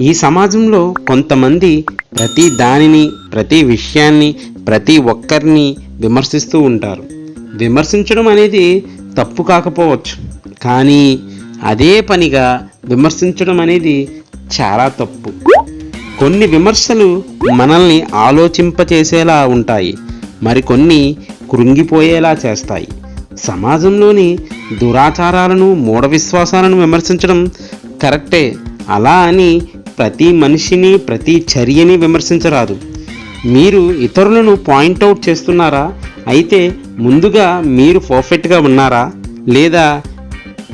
ఈ సమాజంలో కొంతమంది ప్రతి దానిని ప్రతి విషయాన్ని ప్రతి ఒక్కరిని విమర్శిస్తూ ఉంటారు. విమర్శించడం అనేది తప్పు కాకపోవచ్చు. కానీ అదే పనిగా విమర్శించడం అనేది చాలా తప్పు. కొన్ని విమర్శలు మనల్ని ఆలోచింపచేసేలా ఉంటాయి. మరికొన్ని కృంగిపోయేలా చేస్తాయి. సమాజంలోని దురాచారాలను మూఢ విశ్వాసాలను విమర్శించడం కరెక్టే. అలా అని ప్రతి మనిషిని ప్రతి చర్యని విమర్శించరాదు. మీరు ఇతరులను పాయింట్అవుట్ చేస్తున్నారా? అయితే ముందుగా మీరు పర్ఫెక్ట్గా ఉన్నారా? లేదా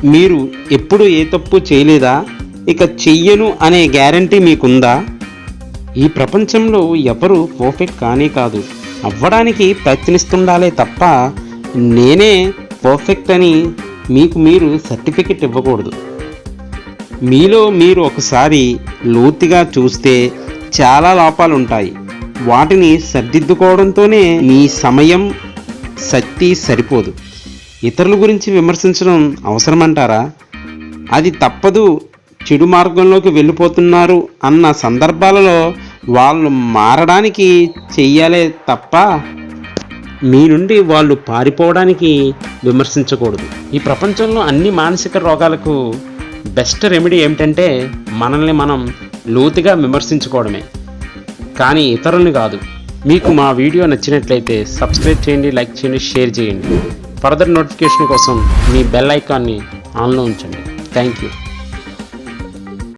మీరు ఎప్పుడు ఏ తప్పు చేయలేదా? ఇక చెయ్యను అనే గ్యారంటీ మీకుందా? ఈ ప్రపంచంలో ఎవరు పర్ఫెక్ట్ కానీ కాదు. అవ్వడానికి ప్రయత్నిస్తుండాలే తప్ప నేనే పర్ఫెక్ట్ అని మీకు మీరు సర్టిఫికెట్ ఇవ్వకూడదు. మీలో మీరు ఒకసారి లోతుగా చూస్తే చాలా లోపాలు ఉంటాయి వాటిని సర్దిద్దుకోవడంతోనే మీ సమయం శక్తి సరిపోదు. ఇతరుల గురించి విమర్శించడం అవసరమంటారా? అది తప్పదు. చెడు మార్గంలోకి వెళ్ళిపోతున్నారు అన్న సందర్భాలలో వాళ్ళు మారడానికి చెయ్యాలే తప్ప మీ నుండి వాళ్ళు పారిపోవడానికి విమర్శించకూడదు. ఈ ప్రపంచంలో అన్ని మానసిక రోగాలకు బెస్ట్ రెమెడీ ఏమిటంటే మనల్ని మనం లోతుగా విమర్శించుకోవడమే. కానీ ఇతరుల్ని కాదు. మీకు మా వీడియో నచ్చినట్లయితే సబ్స్క్రైబ్ చేయండి లైక్ చేయండి షేర్ చేయండి. ఫర్దర్ నోటిఫికేషన్ కోసం మీ బెల్ ఐకాన్ని ఆన్లో ఉంచండి. Thank you.